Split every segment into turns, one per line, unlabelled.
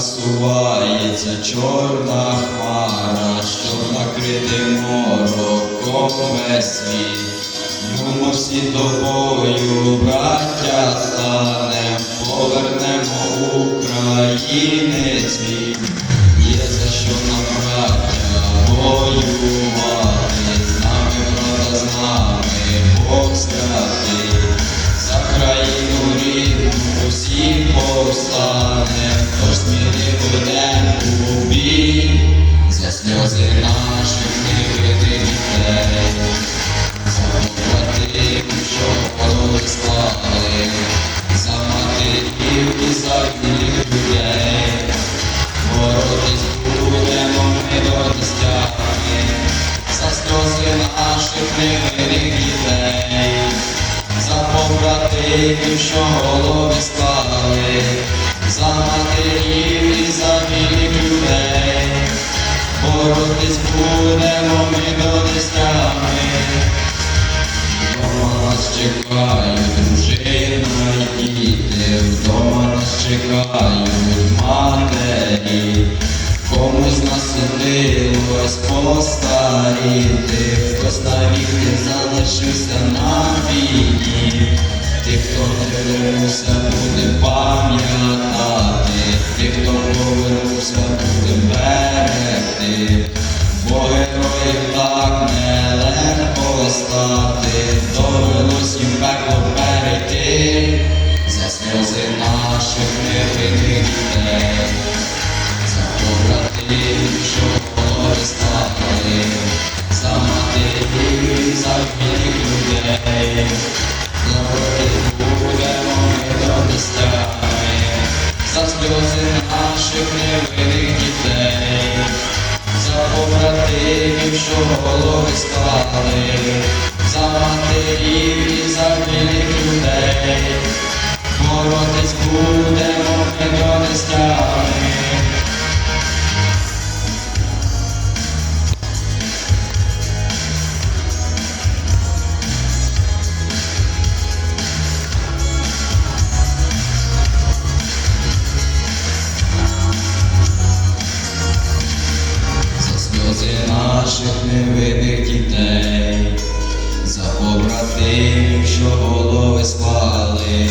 Насувається чорна хмара, що накрити мороком весь світ. Юмо всі тобою, браття, станем, повернемо України світ. Є за що нам, браття, воювати, сльози наших невинних дітей, за побратим, що голови склали, за матерів і за вільних людей. Боротись будемо ми до нестями, за сльози наших невинних дітей, за побратимів, що голови склали, за матерів чекають дружина і діти, вдома нас чекають матері, комусь насудилось постаріти, хтось навіки залишився на війні, тих, хто не вернувся, буде пам'ятати, стати, довелось їм за сльози наших невинних дітей, за побратимів, що голови стали, за матерів за вільних людей, Заробити будемо ми до нестями, за сльози наших невинних дітей що голови склали, невинних дітей, за побратимів, що голови склали,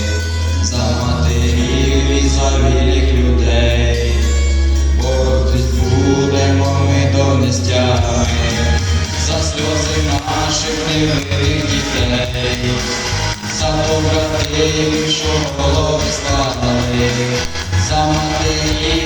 за матерів і за вільних людей, боротись будемо ми до нестями, за сльози наших невинних дітей, за побратимів, що голови склали, за матерів